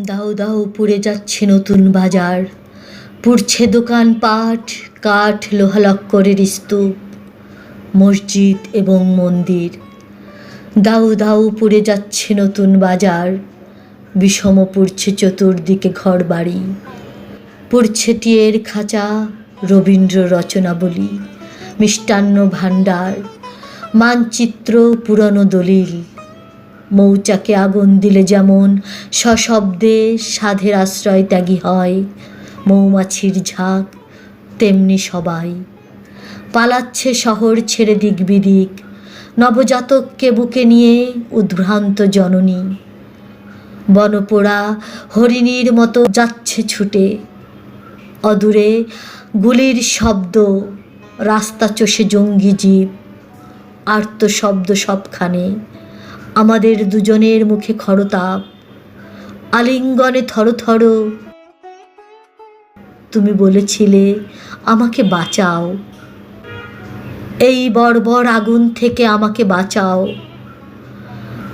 দাও দাও, পুড়ে যাচ্ছে নতুন বাজার। পুড়ছে দোকান পাট, কাঠ লোহালক্করের স্তূপ, মসজিদ এবং মন্দির। দাউ দাউ পুড়ে যাচ্ছে নতুন বাজার। বিষম পুড়ছে চতুর্দিকে ঘর বাড়ি পুড়ছে টিয়ের খাঁচা, রবীন্দ্র রচনাবলী, মিষ্টান্ন ভাণ্ডার, মানচিত্র পুরনো দলিল। মৌচাকে আগুন দিলে যেমন, সশব্দে সাধের আশ্রয় ত্যাগী হয়। মৌমাছির ঝাঁক তেমনি সবাই। পালাচ্ছে শহর ছেড়ে দিক বিদিক নবজাতককে বুকে নিয়ে উদ্ভ্রান্ত জননী। বনপোড়া হরিণীর মতো যাচ্ছে ছুটে, অদূরে গুলির শব্দ, রাস্তা চষে জঙ্গি জীব আর্ত শব্দ সবখানে। আমাদের দুজনের মুখে খরতাপ। আলিঙ্গনে থরথর তুমি বলেছিলে, আমাকে বাঁচাও। এই বর্বর আগুন থেকে আমাকে বাঁচাও।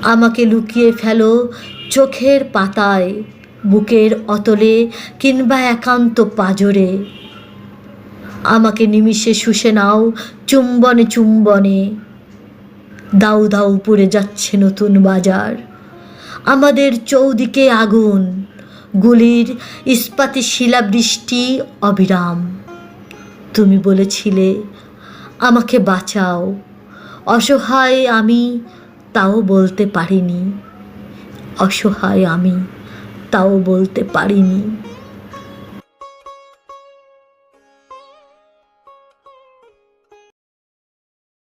আমাকে লুকিয়ে ফেলো চোখের পাতায়, বুকের অতলে কিংবা একান্ত পাজরে। আমাকে নিমিষে শুষে নাও চুম্বনে চুম্বনে। দাউ দাউ পড়ে যাচ্ছে নতুন বাজার। আমাদের চৌদিকে আগুন, গুলির ইস্পাতি শিলাবৃষ্টি অবিরাম। তুমি বলেছিলে, আমাকে বাঁচাও। অসহায় আমি তাও বলতে পারিনি। অসহায় আমি তাও বলতে পারিনি।